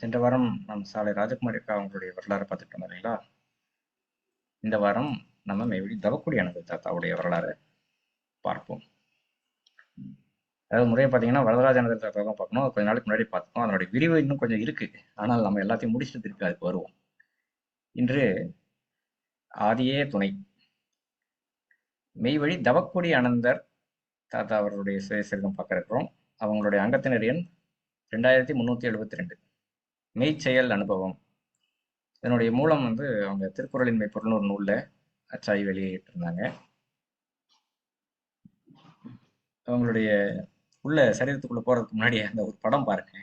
சென்ற வாரம் நம் சாலை ராஜகுமாரி அவங்களுடைய வரலாறு பார்த்துட்டு இருந்தோம் இல்லைங்களா? இந்த வாரம் நம்ம மேபடி தவக்குடி அனந்த தாத்தாவுடைய வரலாறு பார்ப்போம். அதாவது முறையை பார்த்தீங்கன்னா வரதராஜ அனந்த தாத்தா தான் பார்க்கணும். கொஞ்ச நாளைக்கு முன்னாடி பார்த்தோம் அதனுடைய விரிவு இன்னும் கொஞ்சம் இருக்கு. ஆனால் நம்ம எல்லாத்தையும் முடிச்சுட்டு திருப்பி அதுக்கு வருவோம். இன்று ஆதியே துணை. மெய்வழி தவக்குடி அனந்தர் தாத்தா அவர்களுடைய சுயசரிதம் பார்க்க இருக்கிறோம். அவங்களுடைய அங்கத்தினர் எண் ரெண்டாயிரத்தி முந்நூற்றி எழுபத்தி ரெண்டு. மெய்ச்செயல் அனுபவம். இதனுடைய மூலம் வந்து அவங்க திருக்குறளின் மெய்ப்பொருள்னு ஒரு நூலில் அச்சாய் வெளியிட்டிருந்தாங்க. அவங்களுடைய உள்ள சரீரத்துக்குள்ள போறதுக்கு முன்னாடி அந்த ஒரு படம் பாருங்க.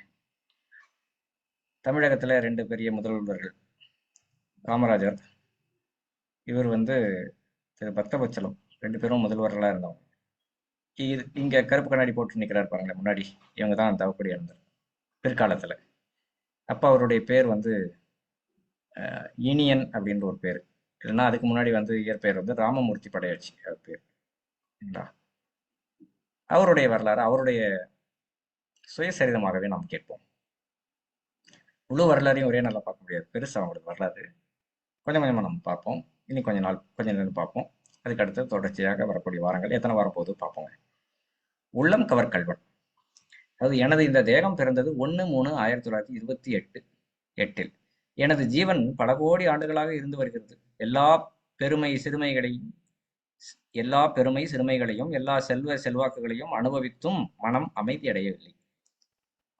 தமிழகத்துல ரெண்டு பெரிய முதல்வர்கள் காமராஜர். இவர் வந்து திரு பக்தபச்சலம் ரெண்டு பேரும் முதல்வர்களா இருந்தவங்க. இது இங்க கருப்பு கண்ணாடி போட்டு நிக்கிறாரு பாருங்களேன் முன்னாடி. இவங்க தான் தவப்படி இருந்தார் பிற்காலத்துல. அப்போ அவருடைய பேர் வந்து இனியன் அப்படின்ற ஒரு பேர். இல்லைன்னா அதுக்கு முன்னாடி வந்து இயற்பெயர் வந்து ராமமூர்த்தி படையாச்சி அவர் பேர். சரிங்களா அவருடைய வரலாறு அவருடைய சுயசரிதமாகவே நாம் கேட்போம். முழு வரலாறையும் ஒரே நாளில் பார்க்க முடியாது. பெருசாக அவங்களுக்கு வரலாறு. கொஞ்சம் கொஞ்சமாக நம்ம பார்ப்போம். இனி கொஞ்ச நாள் கொஞ்ச நேரம் பார்ப்போம். அதுக்கு அடுத்து தொடர்ச்சியாக வரக்கூடிய வாரங்கள் எத்தனை வாரம் போது பார்ப்போங்க. உள்ளம் கவர் கல்வன். அதாவது எனது இந்த தேகம் பிறந்தது ஒன்று மூணு ஆயிரத்தி தொள்ளாயிரத்தி இருபத்தி எட்டு எட்டில். எனது ஜீவன் பல கோடி ஆண்டுகளாக இருந்து வருகிறது. எல்லா பெருமை சிறுமைகளையும் எல்லா பெருமை சிறுமைகளையும் எல்லா செல்வ செல்வாக்குகளையும் அனுபவித்தும் மனம் அமைதியடையவில்லை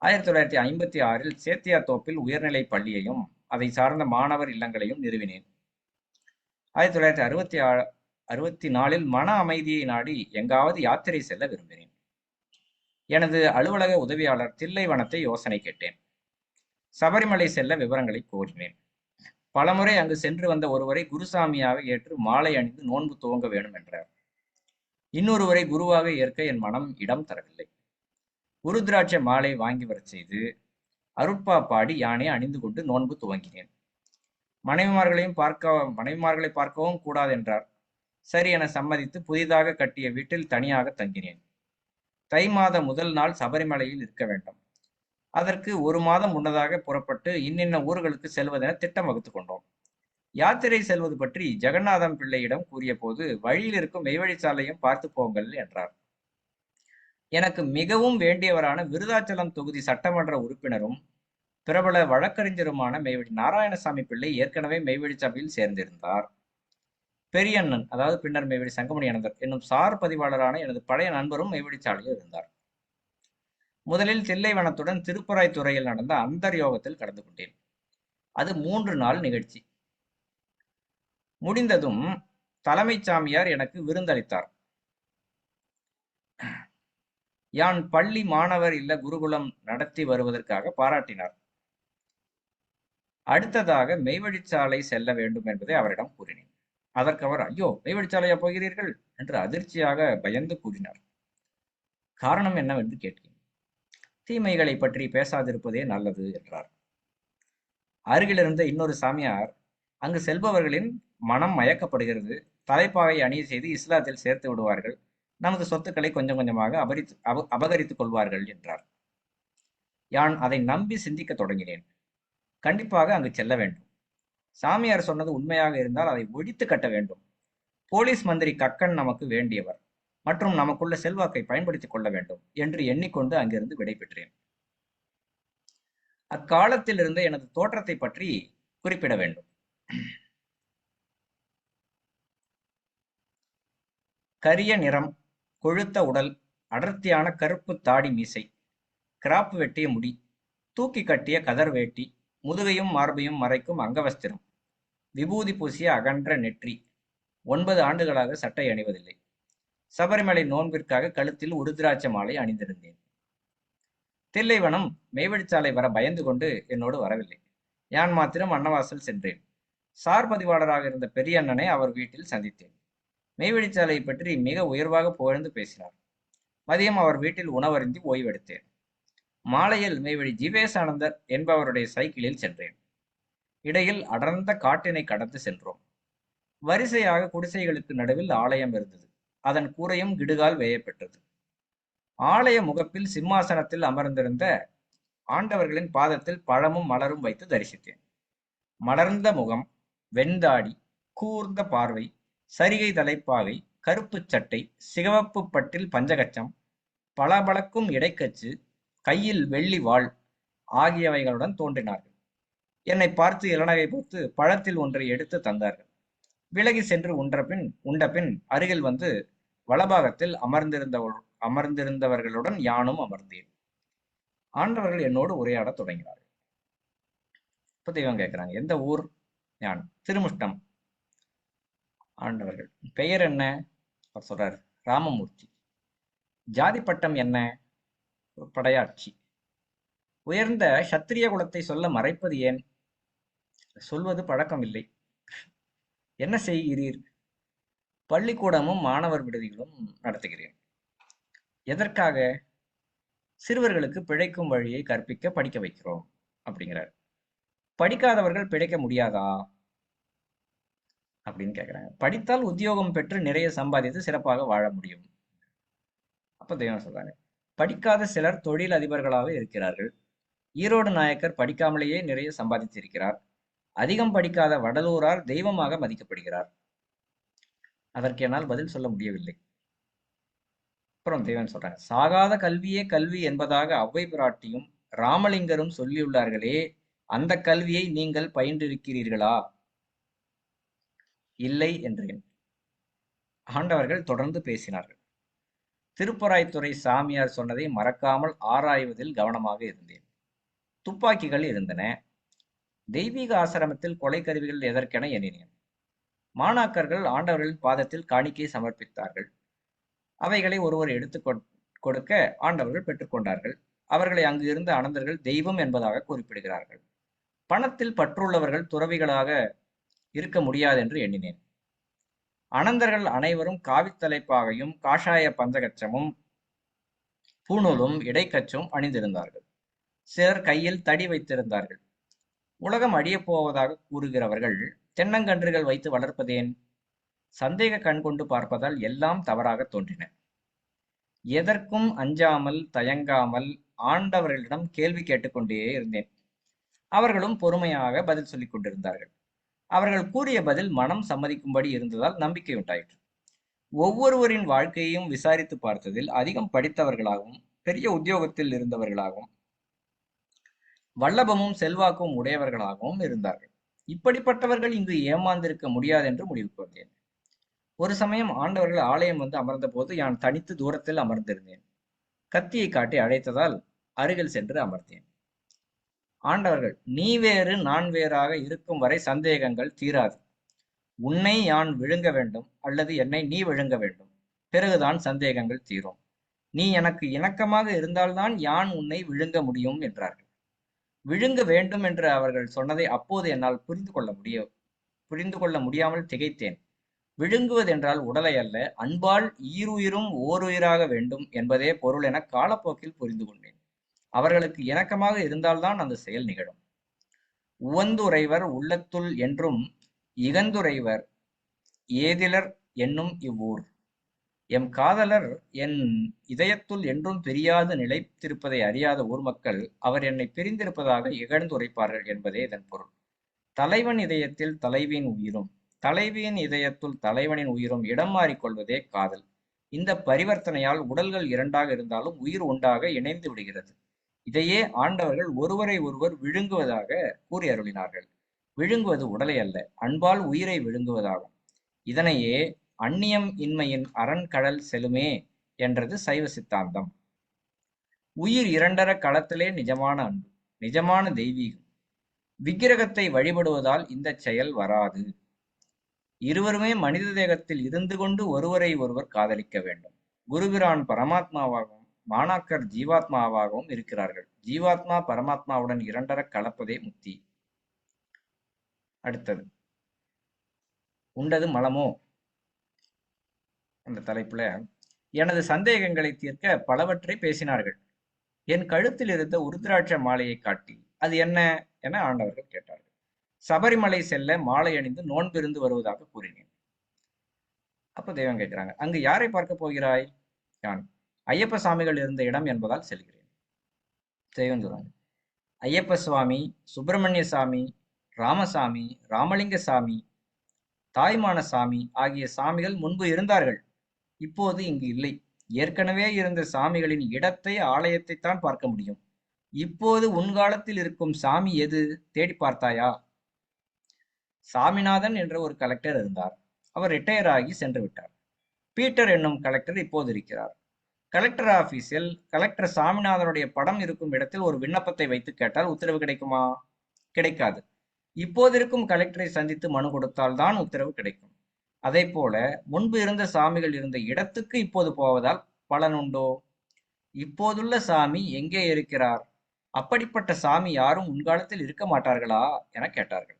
ஆயிரத்தி தொள்ளாயிரத்தி ஐம்பத்தி ஆறில் சேத்தியா தோப்பில் உயர்நிலை பள்ளியையும் அதை சார்ந்த மாணவர் இல்லங்களையும் நிறுவினேன். ஆயிரத்தி தொள்ளாயிரத்தி அறுபத்தி ஆ அறுபத்தி நாலில் மன அமைதியை நாடி எங்காவது யாத்திரை செல்ல விரும்பினேன். எனது அலுவலக உதவியாளர் தில்லைவனத்தை யோசனை கேட்டேன். சபரிமலை செல்ல விவரங்களை கோரினேன். பலமுறை அங்கு சென்று வந்த ஒருவரை குருசாமியாக ஏற்று மாலை அணிந்து நோன்பு துவங்க வேண்டும் என்றார். இன்னொருவரை குருவாக ஏற்க என் மனம் இடம் தரவில்லை. குருத்ராட்ச மாலை வாங்கி வரச் செய்து அருட்பா பாடி யானை அணிந்து கொண்டு நோன்பு துவங்கினேன். மனைவிமார்களையும் பார்க்க மனைவிமார்களை பார்க்கவும் கூடாது என்றார். சரி என சம்மதித்து புதிதாக கட்டிய வீட்டில் தனியாக தங்கினேன். தை மாத முதல் நாள் சபரிமலையில் இருக்க வேண்டும். அதற்கு ஒரு மாதம் முன்னதாக புறப்பட்டு இன்னின்ன ஊர்களுக்கு செல்வதென திட்டம் வகுத்து கொண்டோம். யாத்திரை செல்வது பற்றி ஜெகநாதம் பிள்ளையிடம் கூறிய போது வழியில் இருக்கும் மெய்வழிச்சாலையும் பார்த்து போங்கள் என்றார். எனக்கு மிகவும் வேண்டியவரான விருதாச்சலம் தொகுதி சட்டமன்ற உறுப்பினரும் பிரபல வழக்கறிஞருமான மெய்வழி நாராயணசாமி பிள்ளை ஏற்கனவே மெய்வழி சபையில் சேர்ந்திருந்தார். பெரியண்ணன் அதாவது பின்னர் மெய்வழி சங்கமணி அனந்தர் என்னும் சார் பதிவாளரான எனது பழைய நண்பரும் மெய்வழி இருந்தார். முதலில் தில்லைவனத்துடன் திருப்பராய் துறையில் நடந்த அந்தர் யோகத்தில் கலந்து கொண்டேன். அது மூன்று நாள் நிகழ்ச்சி. முடிந்ததும் தலைமைச் சாமியார் எனக்கு விருந்தளித்தார். யான் பள்ளி மாணவர் இல்ல குருகுலம் நடத்தி வருவதற்காக பாராட்டினார். அடுத்ததாக மெய்வழிச்சாலை செல்ல வேண்டும் என்பதை அவரிடம் கூறினேன். அதற்கு அவர் ஐயோ மெய்வழிச்சாலையா போகிறீர்கள்? என்று அதிர்ச்சியாக பயந்து கூறினார். காரணம் என்னவென்று கேட்டேன். தீமைகளை பற்றி பேசாதிருப்பதே நல்லது என்றார். அருகிலிருந்த இன்னொரு சாமியார் அங்கு செல்பவர்களின் மனம் மயக்கப்படுகிறது. தலைப்பாகை அணிய செய்து இஸ்லாத்தில் சேர்த்து விடுவார்கள். நமது சொத்துக்களை கொஞ்சம் கொஞ்சமாக அபரித்து அப அபகரித்துக் கொள்வார்கள் என்றார். யான் அதை நம்பி சிந்திக்க தொடங்கினேன். கண்டிப்பாக அங்கு செல்ல வேண்டும். சாமியார் சொன்னது உண்மையாக இருந்தால் அதை ஒழித்து கட்ட வேண்டும். போலீஸ் மந்திரி கக்கன் நமக்கு வேண்டியவர் மற்றும் நமக்குள்ள செல்வாக்கை பயன்படுத்திக் கொள்ள வேண்டும் என்று எண்ணிக்கொண்டு அங்கிருந்து விடைபெற்றேன். அக்காலத்தில் இருந்த எனது தோற்றத்தை பற்றி குறிப்பிட வேண்டும். கரிய நிறம் கொழுத்த உடல் அடர்த்தியான கருப்பு தாடி மீசை கிராப் வெட்டிய முடி தூக்கி கட்டிய கதர் வேட்டி முதுகையும் மார்பையும் மறைக்கும் அங்கவஸ்திரம் விபூதி பூசிய அகன்ற நெற்றி. ஒன்பது ஆண்டுகளாக சட்டை அணிவதில்லை. சபரிமலை நோன்பிற்காக கழுத்தில் உருதிராட்ச மாலை அணிந்திருந்தேன். தில்லைவனம் மெய்வழிச்சாலை வர பயந்து கொண்டு என்னோடு வரவில்லை. யான் மாத்திரம் அன்னவாசல் சென்றேன். சார் பதிவாளராக இருந்த பெரிய அண்ணனை அவர் வீட்டில் சந்தித்தேன். மெய்வழிச்சாலையை பற்றி மிக உயர்வாக புகழ்ந்து பேசினார். மதியம் அவர் வீட்டில் உணவருந்தி ஓய்வெடுத்தேன். மாலையில் மெய்வழி ஜீவேசானந்தர் என்பவருடைய சைக்கிளில் சென்றேன். இடையில் அடர்ந்த காட்டினை கடந்து சென்றோம். வரிசையாக குடிசைகளுக்கு நடுவில் ஆலயம் இருந்தது. அதன் கூரையும் கிடுகால் வேயப்பெற்றது. ஆலய முகப்பில் சிம்மாசனத்தில் அமர்ந்திருந்த ஆண்டவர்களின் பாதத்தில் பழமும் மலரும் வைத்து தரிசித்தேன். மலர்ந்த முகம் வெண்தாடி கூர்ந்த பார்வை சரிகை தலைப்பாகை கருப்புச் சட்டை சிகவப்பு பட்டில் பஞ்சகச்சம் பளபளக்கும் இடைக்கச்சு கையில் வெள்ளி வாள் ஆகியவைகளுடன் தோன்றினார்கள். என்னை பார்த்து இளநகை போத்து பழத்தில் ஒன்றை எடுத்து தந்தார்கள். விலகி சென்று உண்டபின் உண்டபின் அருகில் வந்து வலபாகத்தில் அமர்ந்திருந்தவர் அமர்ந்திருந்தவர்களுடன் யானும் அமர்ந்தேன். ஆண்டவர்கள் என்னோடு உரையாடத் தொடங்கினார்கள். இப்ப தெய்வம் கேட்கிறாங்க எந்த ஊர்? ஞான் திருமுஷ்டம். ஆண்டவர்கள் பெயர் என்ன? அவர் சொல்றார் ராமமூர்த்தி. ஜாதி பட்டம் என்ன? படையாட்சி. உயர்ந்த சத்திரிய குலத்தை சொல்ல மறைப்பது ஏன்? சொல்வது பழக்கம் இல்லை என்ன செய்கிறீர்? பள்ளிக்கூடமும் மாணவர் விடுதிகளும் நடத்துகிறேன். எதற்காக? சிறுவர்களுக்கு பிழைக்கும் வழியை கற்பிக்க படிக்க வைக்கிறோம் அப்படிங்கிறார். படிக்காதவர்கள் பிழைக்க முடியாதா? அப்படின்னு கேட்குறாங்க படித்தால் உத்தியோகம் பெற்று நிறைய சம்பாதித்து சிறப்பாக வாழ முடியும். அப்ப தெய்வம் சொல்றாங்க படிக்காத சிலர் தொழில் அதிபர்களாக இருக்கிறார்கள். ஈரோடு நாயக்கர் படிக்காமலேயே நிறைய சம்பாதித்திருக்கிறார். அதிகம் படிக்காத வடலூரார் தெய்வமாக மதிக்கப்படுகிறார். அதற்கு என்னால் பதில் சொல்ல முடியவில்லை. அப்புறம் தெய்வம் சொல்றாங்க சாகாத கல்வியே கல்வி என்பதாக அவ்வை பிராட்டியும் ராமலிங்கரும் சொல்லியுள்ளார்களே அந்த கல்வியை நீங்கள் பயின்றிருக்கிறீர்களா? இல்லை என்றேன். ஆண்டவர்கள் தொடர்ந்து பேசினார்கள். திருப்பராய்த்துறை சாமியார் சொன்னதை மறக்காமல் ஆராய்வதில் கவனமாக இருந்தேன். துப்பாக்கிகள் இருந்தன. தெய்வீக ஆசிரமத்தில் கொலை கருவிகள் எதற்கென எண்ணினேன். மாணாக்கர்கள் ஆண்டவர்களின் பாதத்தில் காணிக்கை சமர்ப்பித்தார்கள். அவைகளை ஒருவர் எடுத்து கொடுக்க ஆண்டவர்கள் பெற்றுக்கொண்டார்கள் அவர்களை அங்கு இருந்த அனந்தர்கள் தெய்வம் என்பதாக குறிப்பிடுகிறார்கள். பணத்தில் பற்றுள்ளவர்கள் துறவிகளாக இருக்க முடியாது என்று எண்ணினேன். அனந்தர்கள் அனைவரும் காவித்தலைப்பாகையும் காஷாய பஞ்சகச்சமும் பூணூலும் இடைக்கச்சும் அணிந்திருந்தார்கள். சிலர் கையில் தடி வைத்திருந்தார்கள். உலகம் அழியப் போவதாக கூறுகிறவர்கள் தென்னங்கன்றுகள் வைத்து வளர்ப்பதேன்? சந்தேக கண் கொண்டு பார்ப்பதால் எல்லாம் தவறாக தோன்றின. எதற்கும் அஞ்சாமல் தயங்காமல் ஆண்டவர்களிடம் கேள்வி கேட்டுக்கொண்டே இருந்தேன். அவர்களும் பொறுமையாக பதில் சொல்லிக் கொண்டிருந்தார்கள். அவர்கள் கூறிய பதில் மனம் சம்மதிக்கும்படி இருந்ததால் நம்பிக்கை உண்டாயிற்று. ஒவ்வொருவரின் வாழ்க்கையையும் விசாரித்து பார்த்ததில் அதிகம் படித்தவர்களாகவும் பெரிய உத்தியோகத்தில் இருந்தவர்களாகவும் வல்லபமும் செல்வாக்கும் உடையவர்களாகவும் இருந்தார்கள். இப்படிப்பட்டவர்கள் இங்கு ஏமாந்திருக்க முடியாது என்று முடிவுக்கு வந்தேன் ஒரு சமயம் ஆண்டவர்கள் ஆலயம் வந்து அமர்ந்த போது நான் தனித்து தூரத்தில் அமர்ந்திருந்தேன். கத்தியை காட்டி அழைத்ததால் அருகில் சென்று அமர்ந்தேன். ஆண்டவர்கள் நீ வேறு நான் வேறாக இருக்கும் வரை சந்தேகங்கள் தீராது. உன்னை யான் விழுங்க வேண்டும் அல்லது என்னை நீ விழுங்க வேண்டும். பிறகுதான் சந்தேகங்கள் தீரும். நீ எனக்கு இணக்கமாக இருந்தால்தான் யான் உன்னை விழுங்க முடியும் என்றார்கள். விழுங்க வேண்டும் என்று அவர்கள் சொன்னதை அப்போது என்னால் புரிந்து கொள்ள முடிய புரிந்து கொள்ள முடியாமல் திகைத்தேன். விழுங்குவதென்றால் உடலை அல்ல அன்பால் ஈருயிரும் ஓருயிராக வேண்டும் என்பதே பொருள் என காலப்போக்கில் புரிந்து கொண்டேன். அவர்களுக்கு இணக்கமாக இருந்தால்தான் அந்த செயல் நிகழும். உவந்துரைவர் உள்ளத்துள் என்றும் இகந்துரைவர் ஏதிலர் என்னும் இவ்வூர். எம் காதலர் என் இதயத்துள் என்றும் பிரியாது நிலைத்திருப்பதை அறியாத ஊர் மக்கள் அவர் என்னை பிரிந்திருப்பதாக இகழ்ந்துரைப்பார்கள் என்பதே இதன் பொருள். தலைவன் இதயத்தில் தலைவியின் உயிரும் தலைவியின் இதயத்துள் தலைவனின் உயிரும் இடம் மாறிக்கொள்வதே காதல். இந்த பரிவர்த்தனையால் உடல்கள் இரண்டாக இருந்தாலும் உயிர் உண்டாக இணைந்து விடுகிறது. இதையே ஆண்டவர்கள் ஒருவரை ஒருவர் விழுங்குவதாக கூறி அருளினார்கள். விழுங்குவது உடலை அல்ல அன்பால் உயிரை விழுங்குவதாகும். இதனையே அந்நியம் இன்மையின் அரண்கடல் செலுமே என்றது சைவ சித்தாந்தம். உயிர் இரண்டர களத்திலே நிஜமான அன்பு நிஜமான தெய்வீகம். விக்கிரகத்தை வழிபடுவதால் இந்த செயல் வராது. இருவருமே மனித தேகத்தில் இருந்து கொண்டு ஒருவரை ஒருவர் காதலிக்க வேண்டும். குருபிரான் பரமாத்மாவாகவும் மாணாக்கர் ஜீவாத்மாவாகவும் இருக்கிறார்கள். ஜீவாத்மா பரமாத்மாவுடன் இரண்டர கலப்பதே முக்தி. அடுத்தது. உண்டது மலமோ? அந்த தலைப்புல எனது சந்தேகங்களை தீர்க்க பலவற்றை பேசினார்கள். என் கழுத்தில் இருந்த உருத்ராட்ச மாலையை காட்டி அது என்ன? என ஆண்டவர்கள் கேட்டார்கள். சபரிமலை செல்ல மாலை அணிந்து நோன்பிருந்து வருவதாக கூறினேன். அப்ப தெய்வம் கேட்கிறாங்க அங்கு யாரை பார்க்க போகிறாய்? யான் ஐயப்ப சாமிகள் இருந்த இடம் என்பதால் செல்கிறேன். தெய்வம் சொல்றாங்க ஐயப்ப சுவாமி சுப்பிரமணிய சாமி ராமசாமி ராமலிங்க சாமி தாய்மான சாமி ஆகிய சாமிகள் முன்பு இருந்தார்கள். இப்போது இங்கு இல்லை. ஏற்கனவே இருந்த சாமிகளின் இடத்தை ஆலயத்தை தான் பார்க்க முடியும். இப்போது உன் காலத்தில் இருக்கும் சாமி எது? தேடி பார்த்தாயா? சாமிநாதன் என்ற ஒரு கலெக்டர் இருந்தார். அவர் ரிட்டையர் ஆகி சென்று விட்டார். பீட்டர் என்னும் கலெக்டர் இப்போது இருக்கிறார். கலெக்டர் ஆபீஸில் கலெக்டர் சாமிநாதனுடைய படம் இருக்கும் இடத்தில் ஒரு விண்ணப்பத்தை வைத்து கேட்டால் உத்தரவு கிடைக்குமா? கிடைக்காது. இப்போது இருக்கும் கலெக்டரை சந்தித்து மனு கொடுத்தால் தான் உத்தரவு கிடைக்கும். அதே போல முன்பு இருந்த சாமிகள் இருந்த இடத்துக்கு இப்போது போவதால் பலனுண்டோ இப்போதுள்ள சாமி எங்கே இருக்கிறார்? அப்படிப்பட்ட சாமி யாரும் முன்காலத்தில் இருக்க மாட்டார்களா? என கேட்டார்கள்.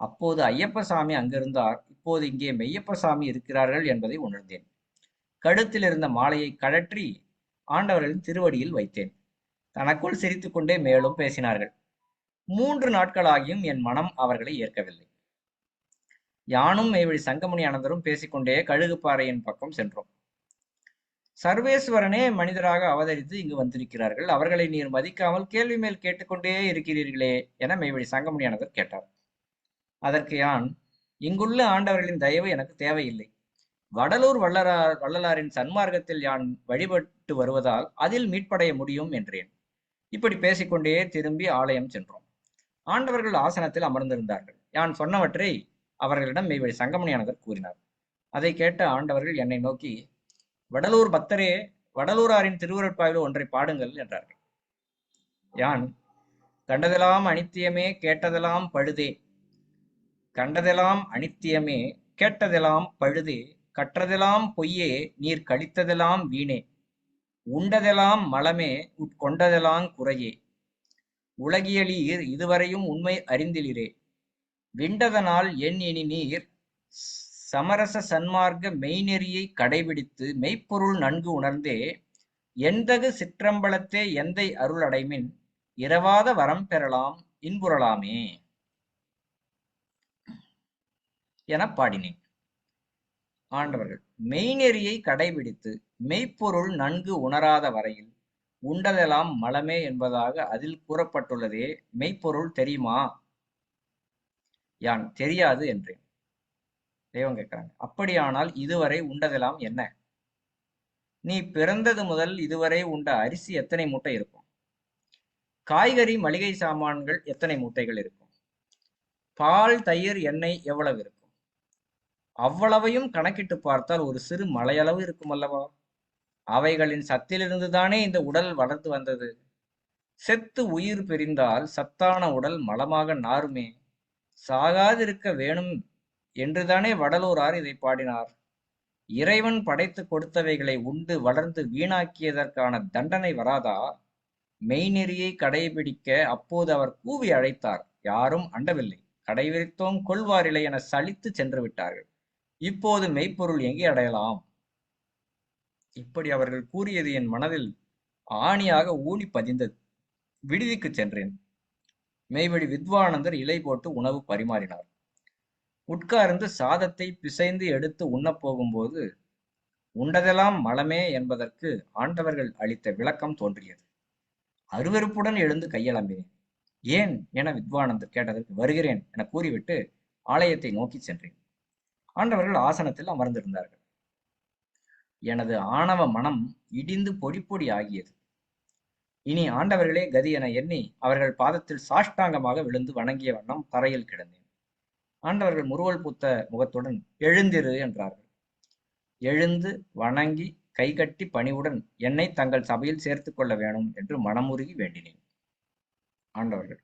அப்போது ஐயப்ப சாமி அங்கிருந்தார். இப்போது இங்கே மெய்யப்ப சாமி இருக்கிறார்கள் என்பதை உணர்ந்தேன். கழுத்தில் இருந்த மாலையை கழற்றி ஆண்டவர்களின் திருவடியில் வைத்தேன். தனக்குள் சிரித்துக்கொண்டே மேலும் பேசினார்கள். மூன்று நாட்களாகியும் என் மனம் அவர்களை ஏற்கவில்லை. யானும் மெய்வழி சங்கமணி அனந்தரும் பேசிக்கொண்டே கழுகுப்பாறையின் பக்கம் சென்றோம். சர்வேஸ்வரனே மனிதராக அவதரித்து இங்கு வந்திருக்கிறார்கள். அவர்களை நீர் மதிக்காமல் கேள்வி மேல் கேட்டுக்கொண்டே இருக்கிறீர்களே என மெய்வழி சங்கமணி அனந்தர் கேட்டார். அதற்கு யான் இங்குள்ள ஆண்டவர்களின் தயவு எனக்கு தேவையில்லை. வடலூர் வள்ளலார் வள்ளலாரின் சன்மார்க்கத்தில் யான் வழிபட்டு வருவதால் அதில் மீட்படைய முடியும் என்றேன். இப்படி பேசிக்கொண்டே திரும்பி ஆலயம் சென்றோம். ஆண்டவர்கள் ஆசனத்தில் அமர்ந்திருந்தார்கள். யான் சொன்னவற்றை அவர்களிடம் மெய்வழி சங்கமணியானவர் கூறினார். அதை கேட்ட ஆண்டவர்கள் என்னை நோக்கி வடலூர் பக்தரே வடலூராரின் திருவுருட்பாயிலோ ஒன்றை பாடுங்கள் என்றார்கள். யான் கண்டதெல்லாம் அனித்தியமே கேட்டதெல்லாம் பழுதே கண்டதெல்லாம் அனித்தியமே கேட்டதெல்லாம் பழுதே கற்றதெல்லாம் பொய்யே நீர் கழித்ததெல்லாம் வீணே உண்டதெல்லாம் மலமே உட்கொண்டதெல்லாம் குறையே உலகியலீர் இதுவரையும் உண்மை அறிந்திலிரே விண்டதனால் என் இனி நீர். சமரச சன்மார்க்க மெய்நெறியை கடைபிடித்து மெய்ப்பொருள் நன்கு உணர்ந்தே எந்தகு சிற்றம்பலத்தே எந்தை அருள் அடைமின் இரவாத வரம் பெறலாம் இன்புறலாமே என பாடினேன். ஆண்டவர்கள் மெய்நெறியை கடைபிடித்து மெய்ப்பொருள் நன்கு உணராத வரையில் உண்டதெல்லாம் மலமே என்பதாக அதில் கூறப்பட்டுள்ளதே மெய்ப்பொருள் தெரியுமா? யான் தெரியாது என்றேன். தெய்வம் கேட்கிறாங்க. அப்படியானால் இதுவரை உண்டதெல்லாம் என்ன? நீ பிறந்தது முதல் இதுவரை உண்ட அரிசி எத்தனை மூட்டை இருக்கும்? காய்கறி மளிகை சாமான்கள் எத்தனை மூட்டைகள் இருக்கும்? பால் தயிர் எண்ணெய் எவ்வளவு இருக்கும்? அவ்வளவையும் கணக்கிட்டு பார்த்தால் ஒரு சிறு மலையளவு இருக்கும் அல்லவா? அவைகளின் சத்திலிருந்து தானே இந்த உடல் வளர்ந்து வந்தது? செத்து உயிர் பிரிந்தால் சத்தான உடல் மலமாக நாருமே. சாகாதிருக்க வேணும் என்றுதானே வடலூரார் இதை பாடினார். இறைவன் படைத்து கொடுத்தவைகளை உண்டு வளர்ந்து வீணாக்கியதற்கான தண்டனை வராதா? மெய்நெறியை கடைபிடிக்க அப்போது அவர் கூவி அழைத்தார். யாரும் அண்டவில்லை. கடைவிரித்தோம் கொள்வாரில்லை என சலித்து சென்று விட்டார்கள். இப்போது மெய்ப்பொருள் எங்கே அடையலாம்? இப்படி அவர்கள் கூறியது என் மனதில் ஆணியாக ஊனி பதிந்தது. விடுதிக்கு சென்றேன். மெய்வழி வித்வானந்தர் இலை போட்டு உணவு பரிமாறினார். உட்கார்ந்து சாதத்தை பிசைந்து எடுத்து உண்ணப் போகும்போது உண்டதெல்லாம் மலமே என்பதற்கு ஆண்டவர்கள் அளித்த விளக்கம் தோன்றியது. அருவருப்புடன் எழுந்து கையளம்பினேன் ஏன் என வித்வானந்தர் கேட்டதற்கு வருகிறேன் என கூறிவிட்டு ஆலயத்தை நோக்கி சென்றேன். ஆண்டவர்கள் ஆசனத்தில் அமர்ந்திருந்தார்கள். எனது ஆணவ மனம் இடிந்து பொடி பொடி ஆகியது. இனி ஆண்டவர்களே கதி என எண்ணி அவர்கள் பாதத்தில் சாஷ்டாங்கமாக விழுந்து வணங்கிய வண்ணம் தரையில் கிடந்தேன். ஆண்டவர்கள் முறுவல் பூத்த முகத்துடன் எழுந்திரு என்றார்கள். எழுந்து வணங்கி கைகட்டி பணிவுடன் என்னை தங்கள் சபையில் சேர்த்து கொள்ள வேணும் என்று மனமுருகி வேண்டினேன். ஆண்டவர்கள்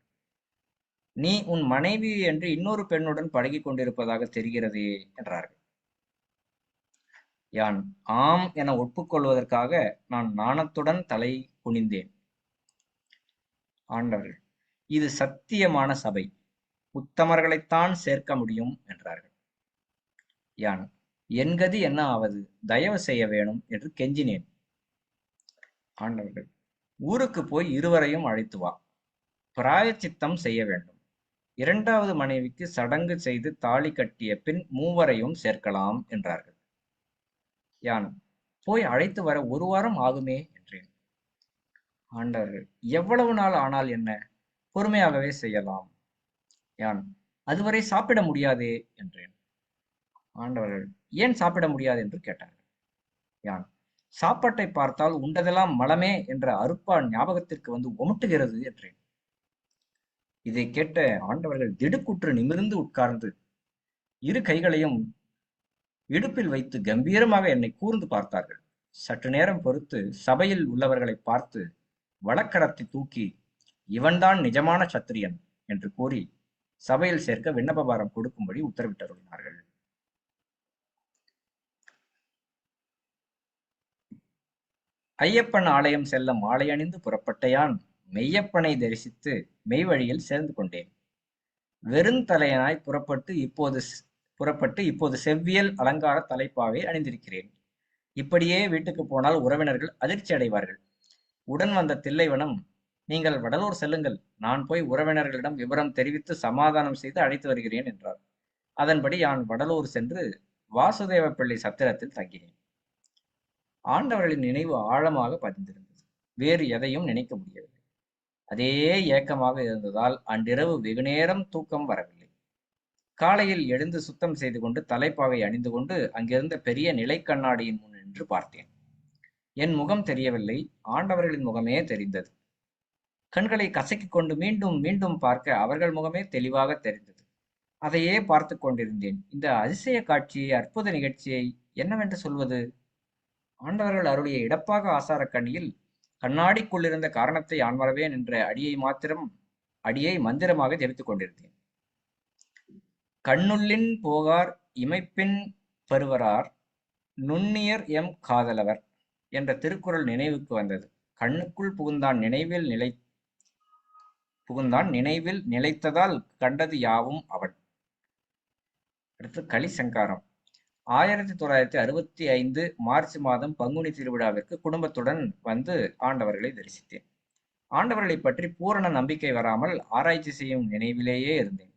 நீ உன் மனைவி என்று இன்னொரு பெண்ணுடன் பழகிக் கொண்டிருப்பதாக தெரிகிறதே என்றார்கள். யான் ஆம் என ஒப்புக்கொள்வதற்காக நான் நாணத்துடன் தலை குனிந்தேன். ஆண்டவர்கள். இது சத்தியமான சபை. உத்தமர்களைத்தான் சேர்க்க முடியும் என்றார்கள். யான் என் கதி என்ன ஆவது? தயவு செய்ய வேணும் என்று கெஞ்சினேன். ஆண்டவர்கள் ஊருக்கு போய் இருவரையும் அழைத்து வா. பிராயச்சித்தம் செய்ய வேண்டும். இரண்டாவது மனைவிக்கு சடங்கு செய்து தாலி கட்டிய பின் மூவரையும் சேர்க்கலாம் என்றார்கள். யானும் போய் அழைத்து வர ஒரு வாரம் ஆகுமே என்றேன். ஆண்டவர்கள் எவ்வளவு நாள் ஆனால் என்ன? பொறுமையாகவே செய்யலாம். யான் அதுவரை சாப்பிட முடியாதே என்றேன். ஆண்டவர்கள் ஏன் சாப்பிட முடியாது என்று கேட்டார்கள். யான் சாப்பாட்டை பார்த்தால் உண்டதெல்லாம் மலமே என்ற அருப்பா ஞாபகத்திற்கு வந்து ஒமுட்டுகிறது என்றேன். இதை கேட்ட ஆண்டவர்கள் திடுக்குற்று நிமிர்ந்து உட்கார்ந்து இரு கைகளையும் இடுப்பில் வைத்து கம்பீரமாக என்னை கூர்ந்து பார்த்தார்கள். சற்று நேரம் பொறுத்து சபையில் உள்ளவர்களை பார்த்து வழக்கடத்தை தூக்கி இவன்தான் நிஜமான சத்திரியன் என்று கூறி சபையில் சேர்க்க விண்ணப்பபாரம் கொடுக்கும்படி உத்தரவிட்டருளினார்கள். ஐயப்பன் ஆலயம் செல்ல மாலை அணிந்து புறப்பட்ட யான் மெய்யப்பனை தரிசித்து மெய்வழியில் சேர்ந்து கொண்டேன். வெறுந்தலையனாய் புறப்பட்டு இப்போது புறப்பட்டு இப்போது செவ்வியல் அலங்கார தலைப்பாவை அணிந்திருக்கிறேன். இப்படியே வீட்டுக்கு போனால் உறவினர்கள் அதிர்ச்சி அடைவார்கள் உடன் வந்த தில்லைவனம் நீங்கள் வடலூர் செல்லுங்கள். நான் போய் உறவினர்களிடம் விவரம் தெரிவித்து சமாதானம் செய்து அழைத்து வருகிறேன் என்றார். அதன்படி நான் வடலூர் சென்று வாசுதேவ பிள்ளை சத்திரத்தில் தங்கினேன். ஆண்டவர்களின் நினைவு ஆழமாக பதிந்திருந்தது. வேறு எதையும் நினைக்க முடியவில்லை. அதே ஏக்கமாக இருந்ததால் அன்றிரவு வெகுநேரம் தூக்கம் வரவில்லை. காலையில் எழுந்து சுத்தம் செய்து கொண்டு தலைப்பாவை அணிந்து கொண்டு அங்கிருந்த பெரிய நிலை கண்ணாடியின் முன் நின்று பார்த்தேன். என் முகம் தெரியவில்லை. ஆண்டவர்களின் முகமே தெரிந்தது. கண்களை கசக்கிக் கொண்டு மீண்டும் மீண்டும் பார்க்க அவர்கள் முகமே தெளிவாக தெரிந்தது. அதையே பார்த்து கொண்டிருந்தேன். இந்த அதிசய காட்சியை அற்புத நிகழ்ச்சியை என்னவென்று சொல்வது? ஆண்டவர்கள் அருளிய இடப்பாக ஆசார கண்ணியில் கண்ணாடிக்குள்ளிருந்த காரணத்தை ஆண் வரவேன் என்ற அடியை மாத்திரம் அடியை மந்திரமாக தெரிவித்துக் கொண்டிருந்தேன். கண்ணுள்ளின் போகார் இமைப்பின் பருவரார் நுண்ணியர் எம் காதலவர். என்ற திருக்குறள் நினைவுக்கு வந்தது. கண்ணுக்குள் புகுந்தான் நினைவில் நிலை புகுந்தான் நினைவில் நிலைத்ததால் கண்டது யாவும் அவன். அடுத்து களிசங்காரம் ஆயிரத்தி தொள்ளாயிரத்தி அறுபத்தி ஐந்து மார்ச் மாதம் பங்குனி திருவிழாவிற்கு குடும்பத்துடன் வந்து ஆண்டவர்களை தரிசித்தேன். ஆண்டவர்களை பற்றி பூரண நம்பிக்கை வராமல் ஆராய்ச்சி செய்யும் நினைவிலேயே இருந்தேன்.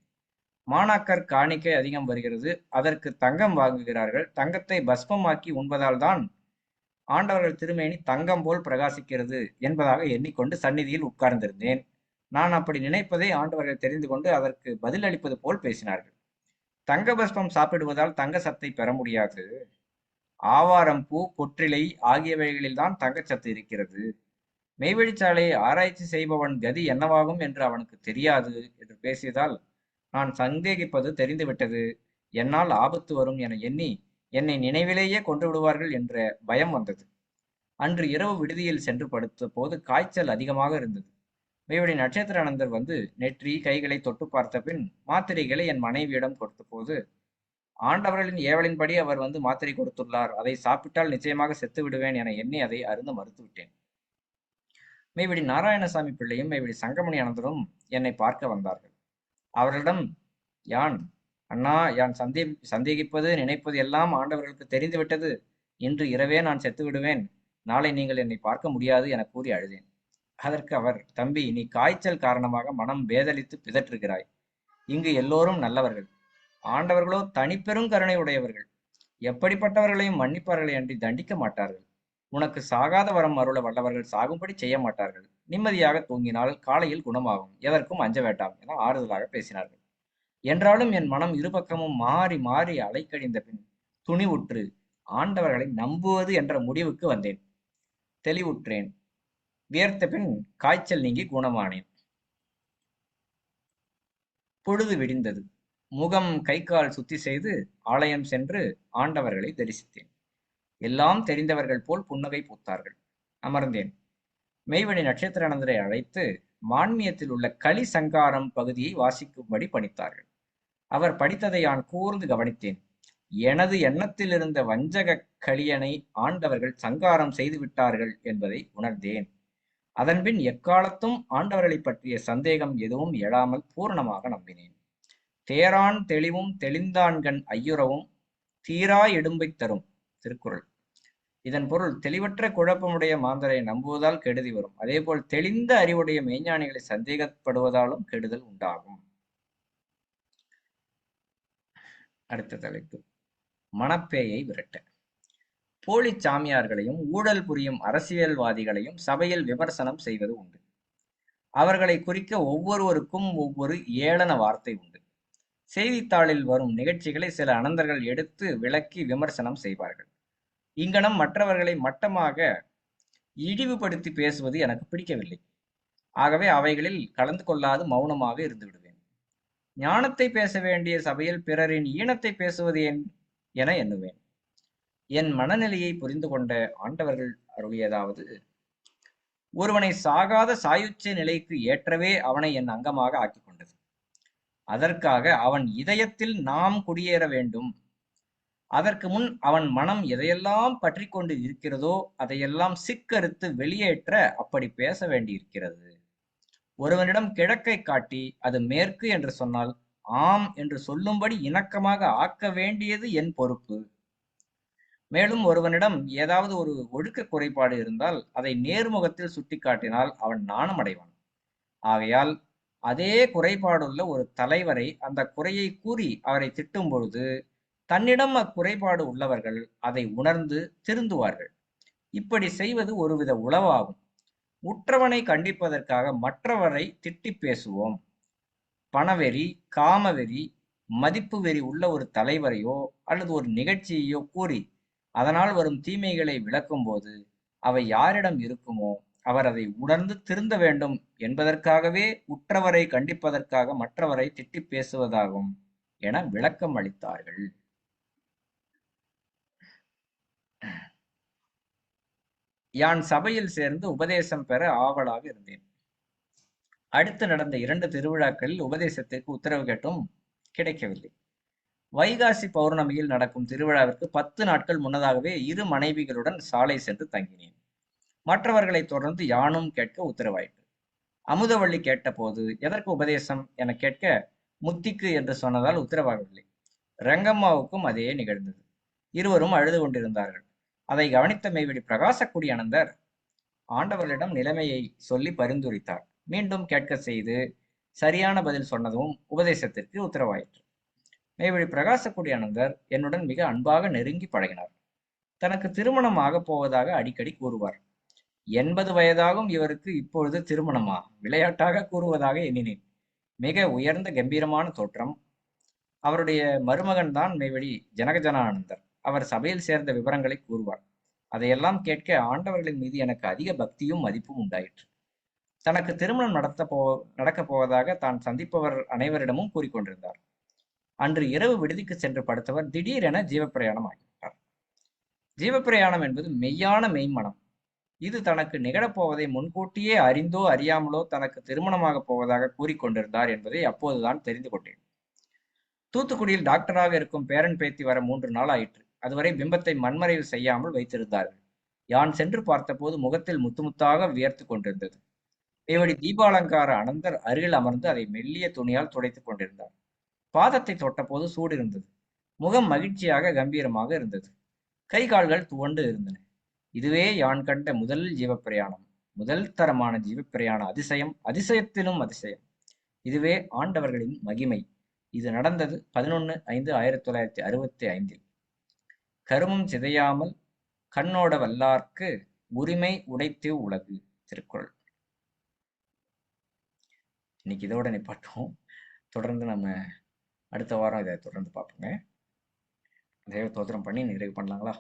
மாணாக்கர் காணிக்கை அதிகம் வருகிறது. அதற்கு தங்கம் வாங்குகிறார்கள். தங்கத்தை பஸ்மமாக்கி உண்பதால் தான் ஆண்டவர்கள் திருமேனி தங்கம் போல் பிரகாசிக்கிறது என்பதாக எண்ணிக்கொண்டு சந்நிதியில் உட்கார்ந்திருந்தேன். நான் அப்படி நினைப்பதை ஆண்டவர்கள் தெரிந்து கொண்டு அதற்கு பதில் அளிப்பது போல் பேசினார்கள். தங்க பஸ்பம் சாப்பிடுவதால் தங்க சத்தை பெற முடியாது. ஆவாரம் பூ பொற்றிலை ஆகியவைகளில் தான் தங்கச்சத்து இருக்கிறது. மெய்வழிச்சாலை ஆராய்ச்சி செய்பவன் கதி என்னவாகும் என்று அவனுக்கு தெரியாது என்று பேசியதால் நான் சந்தேகிப்பது தெரிந்துவிட்டது. என்னால் ஆபத்து வரும் என எண்ணி என்னை நினைவிலேயே கொன்று விடுவார்கள் என்ற பயம் வந்தது. அன்று இரவு விடுதியில் சென்று படுத்த போது காய்ச்சல் அதிகமாக இருந்தது. மேபடி நட்சத்திரானந்தர் வந்து நெற்றி கைகளை தொட்டு பார்த்த பின் மாத்திரைகளை என் மனைவியிடம் கொடுத்த போது ஆண்டவர்களின் ஏவலின்படி அவர் வந்து மாத்திரை கொடுத்துள்ளார். அதை சாப்பிட்டால் நிச்சயமாக செத்து விடுவேன் என எண்ணி அதை அருந்து மறுத்துவிட்டேன் மேபடி நாராயணசாமி பிள்ளையும் மேபடி சங்கமணி அனந்தரும் என்னை பார்க்க வந்தார்கள். அவர்களிடம் யான் அண்ணா யான் சந்தே சந்தேகிப்பது நினைப்பது எல்லாம் ஆண்டவர்களுக்கு தெரிந்துவிட்டது. இன்று இரவே நான் செத்து விடுவேன் நாளை நீங்கள் என்னை பார்க்க முடியாது என கூறி அழுதேன். அதற்கு அவர் தம்பி நீ காய்ச்சல் காரணமாக மனம் வேதளித்து பிதற்றுகிறாய். இங்கு எல்லோரும் நல்லவர்கள். ஆண்டவர்களோ தனிப்பெரும் கருணை உடையவர்கள் எப்படிப்பட்டவர்களையும் மன்னிப்பார்களை அன்றி தண்டிக்க மாட்டார்கள். உனக்கு சாகாத வரம் அருள வல்லவர்கள் சாகும்படி செய்ய மாட்டார்கள். நிம்மதியாக தூங்கினால் காலையில் குணமாகும். எதற்கும் அஞ்ச வேண்டாம் என ஆறுதலாக பேசினார்கள். என்றாலும் என் மனம் இருபக்கமும் மாறி மாறி அலைக்கடிந்த பின் துணிவுற்று ஆண்டவர்களை நம்புவது என்ற முடிவுக்கு வந்தேன். தெளிவுற்றேன். வியர்த்த பின் காய்ச்சல் நீங்கி குணமானேன். பொழுது விடிந்தது. முகம் கை கால் சுத்தி செய்து ஆலயம் சென்று ஆண்டவர்களை தரிசித்தேன். எல்லாம் தெரிந்தவர்கள் போல் புன்னகை பூத்தார்கள். அமர்ந்தேன். மெய்வழி நட்சத்திரானந்தரை அழைத்து மான்மியத்தில் உள்ள களி சங்காரம் பகுதியை வாசிக்கும்படி பணித்தார்கள். அவர் படித்ததை நான் கூர்ந்து கவனித்தேன். எனது எண்ணத்தில் இருந்த வஞ்சக களியனை ஆண்டவர்கள் சங்காரம் செய்து விட்டார்கள் என்பதை உணர்ந்தேன். அதன்பின் எக்காலத்தும் ஆண்டவர்களை பற்றிய சந்தேகம் எதுவும் எழாமல் பூர்ணமாக நம்பினேன். தேரான் தெளிவும் தெளிந்தான்கண் ஐயுறவும் தீரா எடும்பை தரும் திருக்குறள். இதன் பொருள் தெளிவற்ற குழப்பமுடைய மாந்தரை நம்புவதால் கெடுதி வரும். அதேபோல் தெளிந்த அறிவுடைய மெய்ஞானிகளை சந்தேகப்படுவதாலும் கெடுதல் உண்டாகும். அடுத்த தலைப்பு. மணப்பேயை விரட்ட. போலி சாமியார்களையும் ஊழல் புரியும் அரசியல்வாதிகளையும் சபையில் விமர்சனம் செய்வது உண்டு. அவர்களை குறிக்க ஒவ்வொருவருக்கும் ஒவ்வொரு ஏளன வார்த்தை உண்டு. செய்தித்தாளில் வரும் நிகழ்ச்சிகளை சில அனந்தர்கள் எடுத்து விளக்கி விமர்சனம் செய்வார்கள். இங்கனம் மற்றவர்களை மட்டமாக இழிவுபடுத்தி பேசுவது எனக்கு பிடிக்கவில்லை. ஆகவே அவைகளில் கலந்து கொள்ளாது மௌனமாக இருந்து விடுவேன். ஞானத்தை பேச வேண்டிய சபையில் பிறரின் ஈனத்தை பேசுவது ஏன் என எண்ணுவேன். என் மனநிலையை புரிந்து கொண்ட ஆண்டவர்கள் அருளியதாவது ஒருவனை சாகாத சாயுச்ச நிலைக்கு ஏற்றவே அவனை என் அங்கமாக ஆக்கி கொண்டது அதற்காக அவன் இதயத்தில் நாம் குடியேற வேண்டும். அதற்கு முன் அவன் மனம் எதையெல்லாம் பற்றி கொண்டு இருக்கிறதோ அதையெல்லாம் சிக்கறுத்து வெளியேற்ற அப்படி பேச வேண்டியிருக்கிறது. ஒருவனிடம் கிழக்கை காட்டி அது மேற்கு என்று சொன்னால் ஆம் என்று சொல்லும்படி இணக்கமாக ஆக்க வேண்டியது என் பொறுப்பு. மேலும் ஒருவனிடம் ஏதாவது ஒரு ஒழுக்க குறைபாடு இருந்தால் அதை நேர்முகத்தில் சுட்டிக்காட்டினால் அவன் நாணம் அடைவான். ஆகையால் அதே குறைபாடுள்ள ஒரு தலைவரை அந்த குறையை கூறி அவரை திட்டும் பொழுது தன்னிடம் அக்குறைபாடு உள்ளவர்கள் அதை உணர்ந்து திருந்துவார்கள். இப்படி செய்வது ஒருவித உளவாகும். உற்றவனை கண்டிப்பதற்காக மற்றவரை திட்டி பேசுவோம். பணவெறி காமவெறி மதிப்பு வெறி உள்ள ஒரு தலைவரையோ அல்லது ஒரு நிகழ்ச்சியையோ கூறி அதனால் வரும் தீமைகளை விளக்கும்போது அவை யாரிடம் இருக்குமோ அவர் அதை உணர்ந்து திருந்த வேண்டும் என்பதற்காகவே உற்றவரை கண்டிப்பதற்காக மற்றவரை திட்டி பேசுவதாகும் என விளக்கம் அளித்தார்கள். யான் சபையில் சேர்ந்து உபதேசம் பெற ஆவலாக இருந்தேன். அடுத்து நடந்த இரண்டு திருவிழாக்களில் உபதேசத்திற்கு உத்தரவு கேட்டும் கிடைக்கவில்லை. வைகாசி பௌர்ணமியில் நடக்கும் திருவிழாவிற்கு பத்து நாட்கள் முன்னதாகவே இரு மனைவிகளுடன் சாலை சென்று தங்கினேன். மற்றவர்களை தொடர்ந்து யானும் கேட்க உத்தரவாயிற்று. அமுதவள்ளி கேட்டபோது எதற்கு உபதேசம்? என கேட்க முத்திக்கு என்று சொன்னதால் உத்தரவாகவில்லை. ரங்கம்மாவுக்கும் அதே நிகழ்ந்தது. இருவரும் அழுது கொண்டிருந்தார்கள். அதை கவனித்த மெய்வெளி பிரகாசக்குடி அனந்தர் ஆண்டவர்களிடம் நிலைமையை சொல்லி பரிந்துரைத்தார். மீண்டும் கேட்க செய்து சரியான பதில் சொன்னதும் உபதேசத்திற்கு உத்தரவாயிற்று. மெய்வழி பிரகாசக்குடி அனந்தர் என்னுடன் மிக அன்பாக நெருங்கி பழகினார். தனக்கு திருமணம் ஆகப் போவதாக அடிக்கடி கூறுவார். எண்பது வயதாகும் இவருக்கு இப்பொழுது திருமணமா? விளையாட்டாக கூறுவதாக எண்ணினேன். மிக உயர்ந்த கம்பீரமான தோற்றம். அவருடைய மருமகன் தான் மெய்வழி ஜனகஜனானந்தர். அவர் சபையில் சேர்ந்த விவரங்களை கூறுவார். அதையெல்லாம் கேட்க ஆண்டவர்களின் மீது எனக்கு அதிக பக்தியும் மதிப்பும் உண்டாயிற்று. தனக்கு திருமணம் நடத்த போ நடக்கப் போவதாக தான் சந்திப்பவர் அனைவரிடமும் கூறிக்கொண்டிருந்தார். அன்று இரவு விடுதிக்கு சென்று படுத்தவர் திடீரென ஜீவப்பிரயாணம் ஆகிவிட்டார். ஜீவப்பிரயாணம் என்பது மெய்யான மெய்மனம். இது தனக்கு நிகழப்போவதை முன்கூட்டியே அறிந்தோ அறியாமலோ தனக்கு திருமணமாக போவதாக கூறிக்கொண்டிருந்தார் என்பதை அப்போதுதான் தெரிந்து கொண்டேன். தூத்துக்குடியில் டாக்டராக இருக்கும் பேரன் பேத்தி வர மூன்று நாள் ஆயிற்று. அதுவரை பிம்பத்தை மண்மறைவு செய்யாமல் வைத்திருந்தார்கள். யான் சென்று பார்த்தபோது முகத்தில் முத்துமுத்தாக வியர்த்து கொண்டிருந்தது. இவடி தீபாலங்கார அனந்தர் அருகில் அமர்ந்து அதை மெல்லிய துணியால் துடைத்துக் கொண்டிருந்தார். பாதத்தை தொட்டபோது சூடு இருந்தது. முகம் மகிழ்ச்சியாக கம்பீரமாக இருந்தது. கை கால்கள் துவண்டு இருந்தன. இதுவே யான் கண்ட முதல் ஜீவப்பிரயாணம். முதல் தரமான ஜீவப்பிரயாண அதிசயம் அதிசயத்திலும் அதிசயம். இதுவே ஆண்டவர்களின் மகிமை. இது நடந்தது பதினொன்று ஐந்து ஆயிரத்தி தொள்ளாயிரத்தி அறுபத்தி ஐந்தில். கருமம் சிதையாமல் கண்ணோட வல்லார்க்கு உரிமை உடைத்து உலகு திருக்குறள். இன்னைக்கு இதோட நிப்பாட்டுவோம். தொடர்ந்து நம்ம அடுத்த வாரம் இதை தொடர்ந்து பார்ப்போங்க. தெய்வ தோத்திரம் பண்ணி நிறைவு பண்ணலாங்களா?